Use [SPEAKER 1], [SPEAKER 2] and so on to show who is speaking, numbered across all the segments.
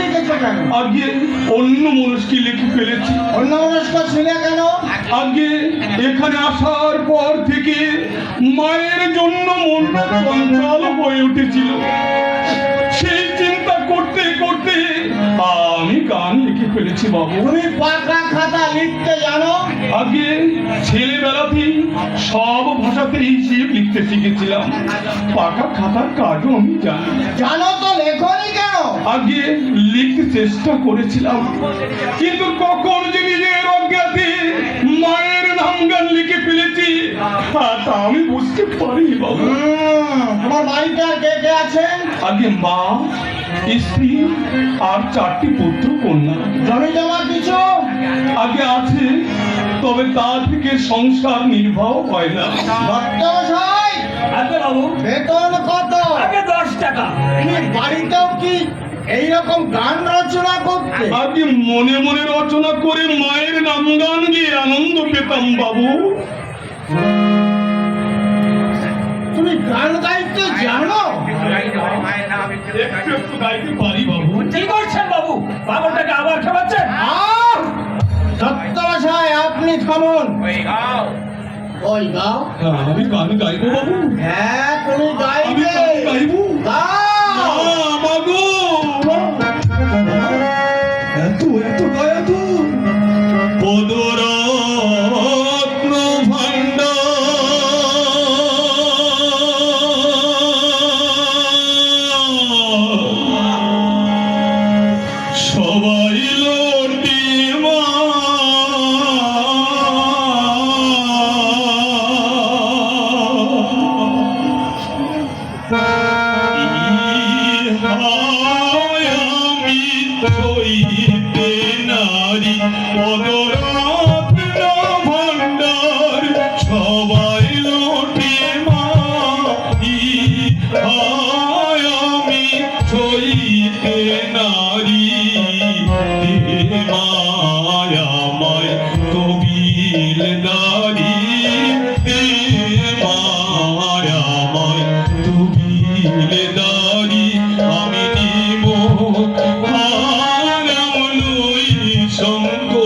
[SPEAKER 1] লিখেছো কেন?
[SPEAKER 2] আগে অন্য মানুষকে লিখে ফেলেছি।
[SPEAKER 1] অন্য ছিলে কেন?
[SPEAKER 2] আগে এখানে আসার পর থেকে মায়ের জন্য মনটা চঞ্চল হয়ে উঠেছিল। সেই চিন্তা করতে করতে আমি গান লিখে ফেলেছি বাবু।
[SPEAKER 1] তুমি পাকা খাতা লিখতে জানো?
[SPEAKER 2] আগে ছেলেবেলাতেই সব ভাষাতে হিসেব লিখতে শিখেছিলাম। পাকা খাতার কাজও আমি জানি।
[SPEAKER 1] জানো তো কেন
[SPEAKER 2] আগে লিখতে চেষ্টা করেছিলাম। কিন্তু কখন যে নিজের অজ্ঞাতে মায়ের নাম গান লিখে ফেলেছি তা তা আমি বুঝতে পারি বাবু।
[SPEAKER 1] তোমার বাড়িতে আর কে কে আছেন?
[SPEAKER 2] আগে মা স্ত্রী আর চারটি পুত্র কন্যা।
[SPEAKER 1] জমি জমা কিছু?
[SPEAKER 2] আগে আছে তবে তা থেকে সংসার নির্বাহ হয় না।
[SPEAKER 3] বাবু।
[SPEAKER 1] বেতন কত?
[SPEAKER 3] আগে দশ টাকা।
[SPEAKER 1] কি বাড়িতেও কি এইরকম গান রচনা করতে।
[SPEAKER 2] আগে মনে মনে রচনা করে মায়ের নাম গান গিয়ে আনন্দ পেতাম বাবু।
[SPEAKER 1] তুমি গান গাইতে জানো?
[SPEAKER 2] একটু একটু গাইতে পারি বাবু।
[SPEAKER 3] কি করছেন বাবু? বাবুটাকে আবার খাওয়াচ্ছেন?
[SPEAKER 1] আহ! আপনি থামুন। ওই গাও।
[SPEAKER 2] হ্যাঁ, আমি গান গাইবো বাবু।
[SPEAKER 1] হ্যাঁ তুমি গাইবে।
[SPEAKER 2] গাইবো। হইতে নারী পদরত্ন ভান্ডার সবাই লোটে মাই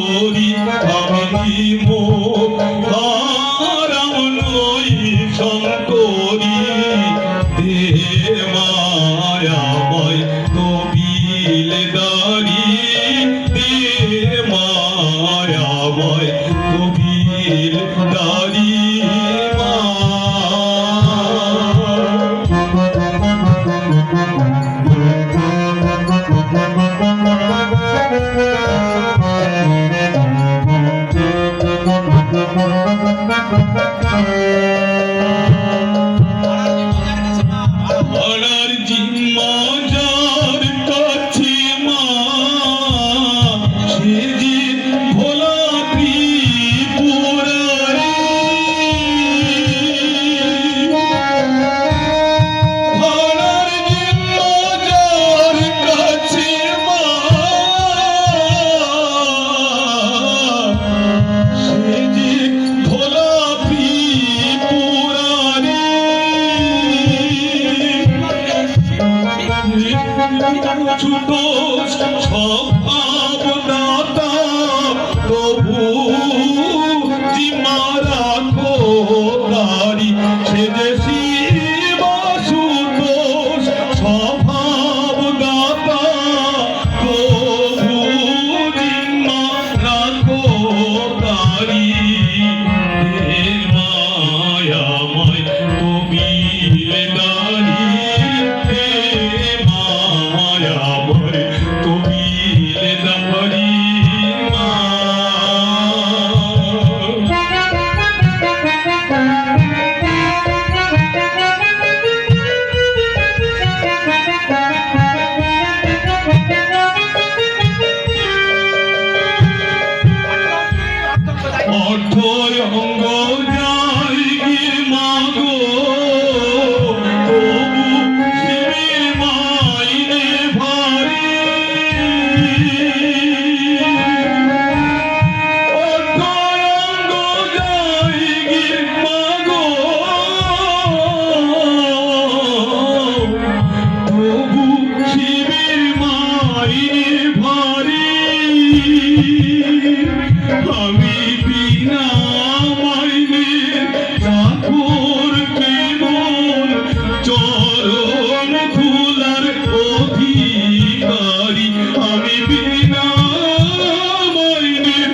[SPEAKER 2] glory. পাড়ার ছোট অথয় অঙ্গ যাই কি মাগো? তবু শিবির মাইনে ভারি। অথয় অঙ্গ যাই কি মাগো? তবু শিবির মাইনে ভারি।